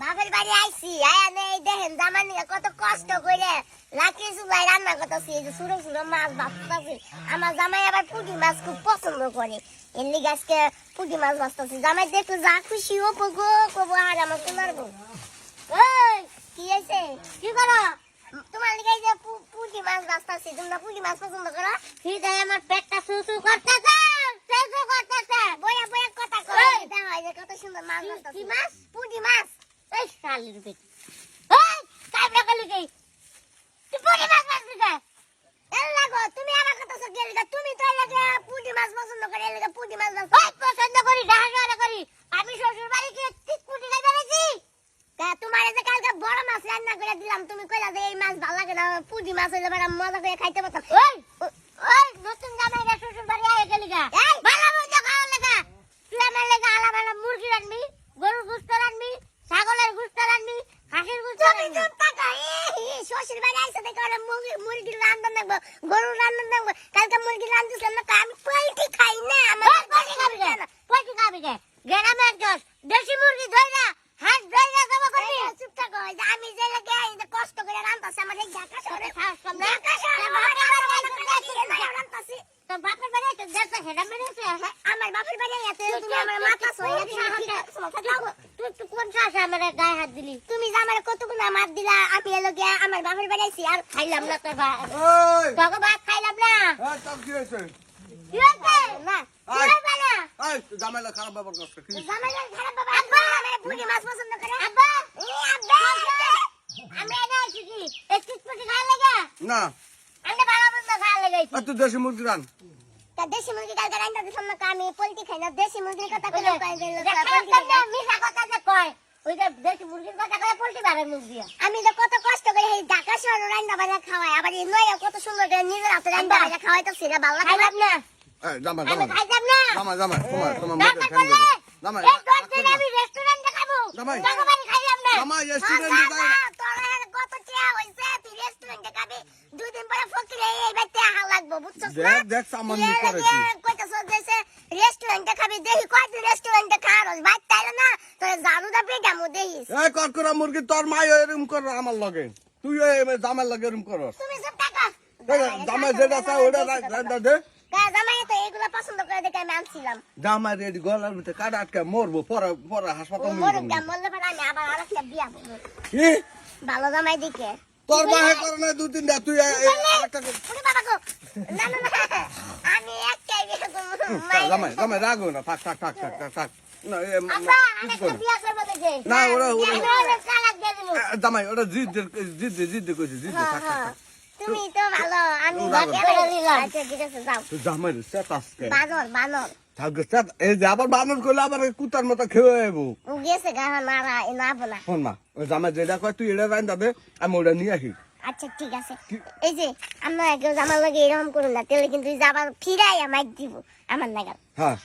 বাপের বাড়ি আইছি আয়া নেই দেখেন জামাই নিয়ে কত কষ্ট করে লাকি চুলাই রান্না করতেছি এই যে সুরো সুরো মাছ ভাজতেছি। আমার জামাই আবার পুঁটি মাছ খুব পছন্দ করে। এমনি গাছকে পুঁটি মাছ ভাজতেছি। জামাই দেখলে যা খুশি ও গো কবো আর আমার তোমার বউ ওই কি হয়েছে? কি করো? তোমার লিগে যে পুঁটি মাছ ভাজতেছি তোমরা পুঁটি মাছ পছন্দ করো? হৃদয় আমার পেটটা সুসু করতেছে সুসু করতেছে। বয়া বয়া কথা কই দেখো কত সুন্দর মাছ ভাজতেছি কি মাছ? কি? তুই পুঁটি মাছ ভাজলি কে? এর লাগো তুমি আমার কথা সব গেলি তুমি তো লাগে পুঁটি মাছ পছন্দ করে এর লাগে পুঁটি মাছ ভাজ ওই পছন্দ করি ডাহাডাহা করি। আমি শ্বশুর বাড়ি গিয়ে ঠিক পুঁটি খাইতে পেরেছি তোমার যে কালকে বড় মাছ রান্না করে দিলাম তুমি কইলা যে এই মাছ ভালো লাগে না পুঁটি মাছ হইলে মজা করে খাইতে পারতাম ওই নতুন জামাই রে শ্বশুর বাড়ি আয় গেলি গা ভালো মন্দ খাওয়া লাগা তুই আমার লেগে আলাদা আলাদা মুরগি রাখবি গরুর গুস্ত রাখবি ছাগলের গুস্ত রাখবি হাঁসের গুস্ত রাখবি দেখে ওরা মুরগি- মুরগির রান্না দেখব গরুর রান্না দেখব। কালকে মুরগি রান্ধিছিলাম না আমি পোল্ট্রি খাই না আমার পোল্ট্রি খাবি কে? পোল্ট্রি খাবি কে? গ্রামে একজন দেশি মুরগি ধইরা হাঁস ধইরা জমা করবি? চুপ থাকো আমি যে লাগে কষ্ট করে রান্তাছি আমার এই ঢাকা শহরে খাস কম ঢাকা শহরে রান্তাছি তো বাপের বাড়ি আমার বাপের বাড়ি আছে তুমি আমার মাথা সইয়া তুই কোন সাহসে আমার গায়ে হাত দিলি? তুমি যে আমার কতগুলো মার দিলা আমি এলো গিয়া আমার বাপের বাড়ি আইছি আর খাইলাম না তোর ভাত তোকে ভাত খাইলাম না। কি হয়েছে? কি হয়েছে? না। কি না? এই জামাইলা খারাপ ব্যবহার করছে কি? খারাপ বাবা আব্বা! আমার বুড়ি মাছ পছন্দ করে? আব্বা! এ আব্বা! আমি এনে আইছি কি? একটু পুটি খাওয়া লাগা? না। আমি ভালো মন্দ খাওয়া লাগাইছি আর তুই দেশি মুরগি রান। তা দেশি মুরগি কালকে রান্না দিছিলাম না আমি পোল্ট্রি খাই না দেশি মুরগির কথা কইলে কয় যে মিশা কথা যে কয় ওই যে দেশি মুরগির কথা কয় পোল্ট্রি বারে দিয়া। আমি যে কত কষ্ট করে এই ঢাকা শহরে রান্না বাজা খাওয়াই আবার এই নয় কত সুন্দর করে নিজের হাতে রান্না বাজা খাওয়াই তো সেটা ভালো লাগে না। খাইতাম না। জামাই জামাই। তোমার তোমার মেয়েদের ফ্যান জামাই এই দশ দিন আমি রেস্টুরেন্টে খাব। বাড়ি খাইলাম না। জামাই, রেস্টুরেন্টে আচ্ছা, যাই- কত টিয়া হইছে? তুই রেস্টুরেন্টে খাবি। দুই দিন পরে ফকিরে এই বাইতে বুঝছস না? দেখ দেখ সামান নি করে কি। কইতাছস যে রেস্টুরেন্টে খাবি দেখি কয়দিন রেস্টুরেন্টে খাওয়ার ভাত তাইলে না তোর জারুদা পেটামু দেখিস এই কর্করা মুরগি তোর মাই এরকম কর আমার লগে। তুই এই জামাই লগে এরকম করস। তুমি সব টাকা এই জামাই যেটা চাই ওটা রান্না দে। জামাই তো এগুলো পছন্দ করে দেখে আমি আনছিলাম। জামাই রেডি গলার ভিতরে কাটা আটকে মরবো পরে পরে হাসপাতাল ভালো জামাই দিকে তোর বাহে করে না দুই তিনটা তুই। ওরে করব জামাই জামাই রাগো না থাক থাক থাক থাক থাক থাক। না না, ওরা- ওরা- জামাই ওটা জিদ জিদ জিদ কইছে জিদ হ্যাঁ, থাক থাক হ্যাঁ। তুমি তো ভালো আমি জামাই বানর বানর। থাক সেট এই যে আবার বানর করলে আবার কুতার মতো খেয়ে যাব ও গেছে গা মারা না বলা শোন মা ওই জামাই যেটা কয় তুই এটা রান্না দে আমি ওটা নিয়ে আসি। আচ্ছা ঠিক আছে। এই যে আমরা কেউ আমার লাগে এরকম করুন না তাহলে কিন্তু যাবার ফিরাই আমায় দিব আমার লাগা হ্যাঁ।